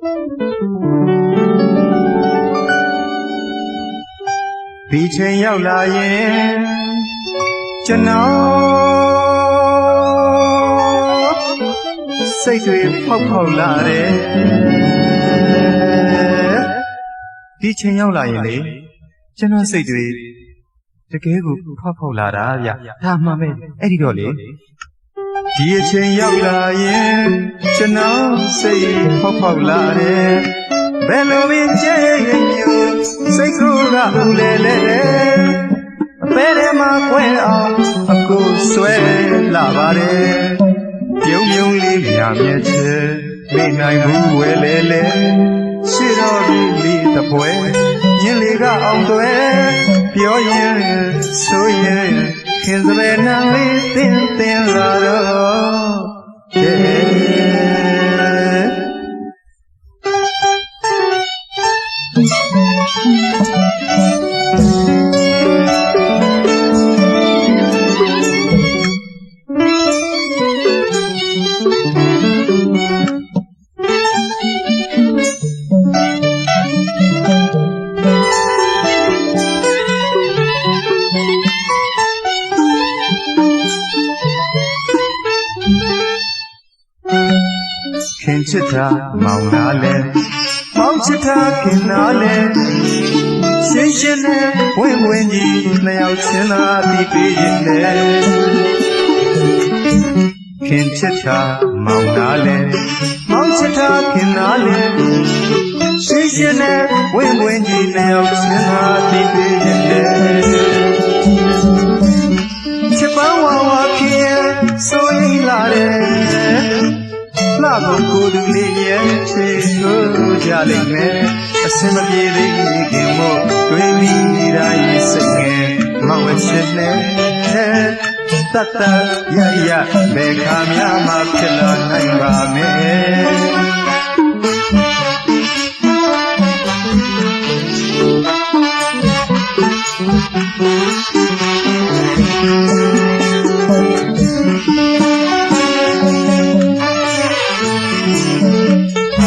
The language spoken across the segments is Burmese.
ဒီချိန်ရောက်လာရင်ကျွန်တော်စိတ်တွေဖောက်ဖောက်လာတယ်ဒီချိန်ရောက်လာရင်လေကျွန်တော်စိတ်တွေတကယ်ကိုဖောက်ဖောက်လာတာဗျဒါမှမဲအဲ့ဒီတော့လေ ဒီအချိန်ရောက်လာရင်ကျွန်တော်စိတ်ဖောက်ဖောက်လာတယ်ဘယ်လိုပင်ကြဲရင်မျိုးစိတ်ကူကဦးလေလေအပဲထဲမှာကွဲအောင်အကိုဆွဲလာပါတယ်ပြုံးပြုံးလေးမြာမြဲချဲမိနိုင်ဘူးဝဲလေလေရှေ့တော်ဒီလေးတပွဲညင်လေးကအောင်သွဲပြောရင်ဆိုရင် ခင်စပယ်နှံလေးတင်းတင်းလာတော့ ခင်ချစ်တာမောင်နာလဲမောင်ချစ်တာခင်နာလဲရှင်းရှင်းနဲ့ဝင်းဝင်းကြီးနှစ်ယောက်ချင်းသာတီးပေးရင်လေခင်ချစ်တာမောင်နာလဲမောင်ချစ်တာခင်နာလဲရှင်းရှင်းနဲ့ဝင်းဝင်းကြီးနှစ်ယောက်ချင်းသာတီးပေးရင်လေချစ်ပန်းဝါဝါခင်ရဲ့ဆိုရင်လာတယ်လာ ဖို့ကိုယ်သူလေးရဲ့ချေဆိုကြလိမ့်မယ်အစင်မပြေသေးခင်မို့တွေးမိနေတာရဲ့စိတ်ငယ်မောင်ဝချစ်နဲ့တတ်တရရဘယ်ခါမှမဖြစ်လာနိုင်ပါမယ် လ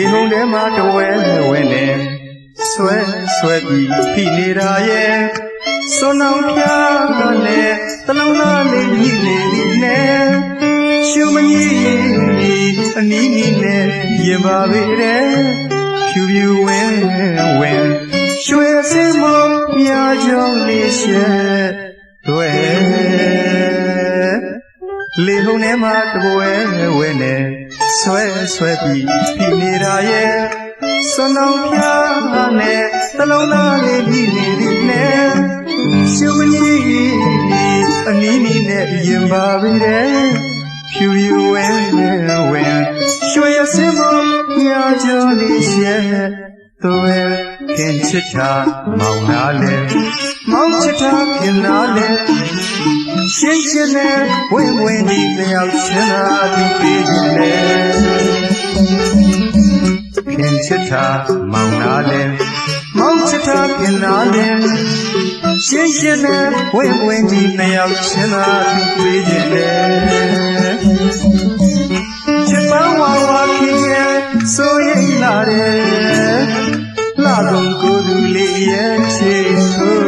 ေဟုန်ထဲမှာတဝဲဝဲနေဆွဲဆွဲပြီးဖိနေတာရဲ့စွန်းအောင်ဖျားနဲ့တလုံးသားလေးညှိနေပြီနဲ့ ရှုမကြီးအနီးနီးနဲ့ရင်ပါပေတဲ့ဖြူဖြူဝဲဝဲရွှေစင်မမြာကြောင့်လေးရှက်တွေလေဟုန်ထဲမှာတပွဲဝဲနေဆွဲဆွဲပြီးဖိနေတာရဲ့စွန်းအောင်ဖျားနဲ့တလုံးသားလေးပြီးနေပြီနဲ့ရှုမကြီးအနီးနီးနဲ့ရင်ပါပြီတဲ့ စင်မမြာကြောင့်လေးရှက်တွေခင်ချစ်တာမောင်နာလေမောင်ချစ်တာခင်နာလေရှင်းရှင်းနဲ့ဝင်းဝင်းဒီတယောက်ချင်းသာဒီပေးခြင်းလေခင်ချစ်တာမောင်နာလေမောင်ချစ်တာခင်နာလေရှင်းရှင်းနဲ့ဝင်းဝင်းဒီတယောက်ချင်းသာဒီပေးခြင်းလေ တယ်လာတော့ကိုယ်သူလေးရဲ့ချေဆို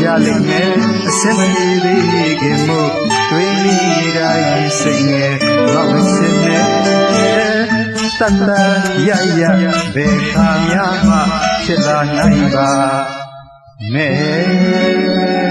ကြလိမ့်မယ်အစမပြေသေးခင်မို့တွေးမိတိုင်းစိတ်နဲ့ဘာမစင်နဲ့တတ်တရရဘယ်ခါများမှဖြစ်လာနိုင်ပါမဲ